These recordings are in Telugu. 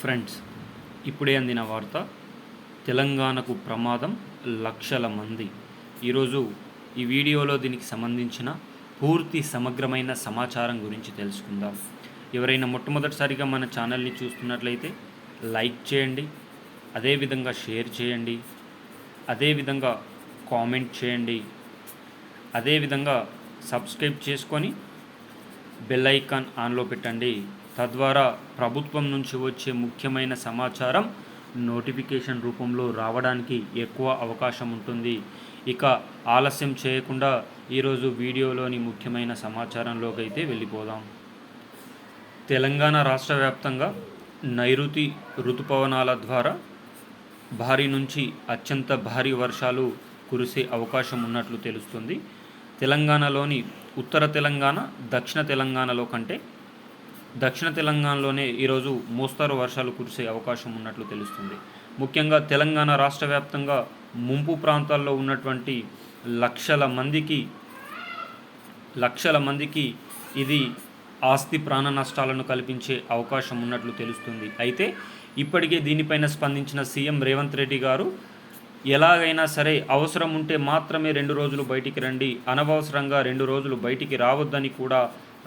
ఫ్రెండ్స్ ఇప్పుడే అందిన వార్త తెలంగాణకు ప్రమాదం లక్షల మంది. ఈరోజు ఈ వీడియోలో దీనికి సంబంధించిన పూర్తి సమగ్రమైన సమాచారం గురించి తెలుసుకుందాం. ఎవరైనా మొట్టమొదటిసారిగా మన ఛానల్ని చూస్తున్నట్లయితే లైక్ చేయండి అదేవిధంగా షేర్ చేయండి అదేవిధంగా కామెంట్ చేయండి అదేవిధంగా సబ్స్క్రైబ్ చేసుకొని బెల్ ఐకాన్ ఆన్లో పెట్టండి. తద్వారా ప్రభుత్వం నుంచి వచ్చే ముఖ్యమైన సమాచారం నోటిఫికేషన్ రూపంలో రావడానికి ఎక్కువ అవకాశం ఉంటుంది. ఇక ఆలస్యం చేయకుండా ఈరోజు వీడియోలోని ముఖ్యమైన సమాచారంలోకి అయితే వెళ్ళిపోదాం. తెలంగాణ రాష్ట్ర వ్యాప్తంగా నైరుతి ఋతుపవనాల ద్వారా భారీ నుంచి అత్యంత భారీ వర్షాలు కురిసే అవకాశం ఉన్నట్లు తెలుస్తుంది. తెలంగాణలోని ఉత్తర తెలంగాణ దక్షిణ తెలంగాణలో కంటే దక్షిణ తెలంగాణలోనే ఈరోజు మోస్తారు వర్షాలు కురిసే అవకాశం ఉన్నట్లు తెలుస్తుంది. ముఖ్యంగా తెలంగాణ రాష్ట్ర వ్యాప్తంగా ముంపు ప్రాంతాల్లో ఉన్నటువంటి లక్షల మందికి లక్షల మందికి ఇది ఆస్తి ప్రాణ నష్టాలను కల్పించే అవకాశం ఉన్నట్లు తెలుస్తుంది. అయితే ఇప్పటికే దీనిపైన స్పందించిన సీఎం రేవంత్ రెడ్డి గారు ఎలాగైనా సరే అవసరం ఉంటే మాత్రమే రెండు రోజులు బయటికి రండి అనవసరంగా రెండు రోజులు బయటికి రావద్దని కూడా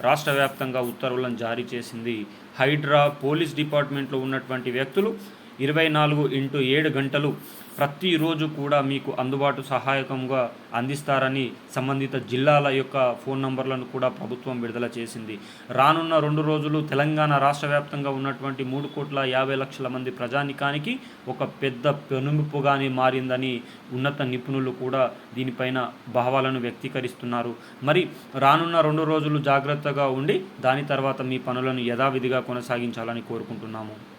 రాష్ట్ర వ్యాప్తంగా ఉత్తర్వులను జారీ చేసింది హైడ్రా పోలీస్ డిపార్ట్మెంట్లో ఉన్నటువంటి వ్యక్తులు. ఇరవై నాలుగు ఇంటూ ఏడు గంటలు ప్రతిరోజు కూడా మీకు అందుబాటు సహాయకంగా అందిస్తారని సంబంధిత జిల్లాల యొక్క ఫోన్ నంబర్లను కూడా ప్రభుత్వం విడుదల చేసింది. రానున్న రెండు రోజులు తెలంగాణ రాష్ట్ర వ్యాప్తంగా ఉన్నటువంటి మూడు కోట్ల యాభై లక్షల మంది ప్రజానికానికి ఒక పెద్ద పెనుముప్పుగానే మారిందని ఉన్నత నిపుణులు కూడా దీనిపైన భావాలను వ్యక్తీకరిస్తున్నారు. మరి రానున్న రెండు రోజులు జాగ్రత్తగా ఉండి దాని తర్వాత మీ పనులను యథావిధిగా కొనసాగించాలని కోరుకుంటున్నాము.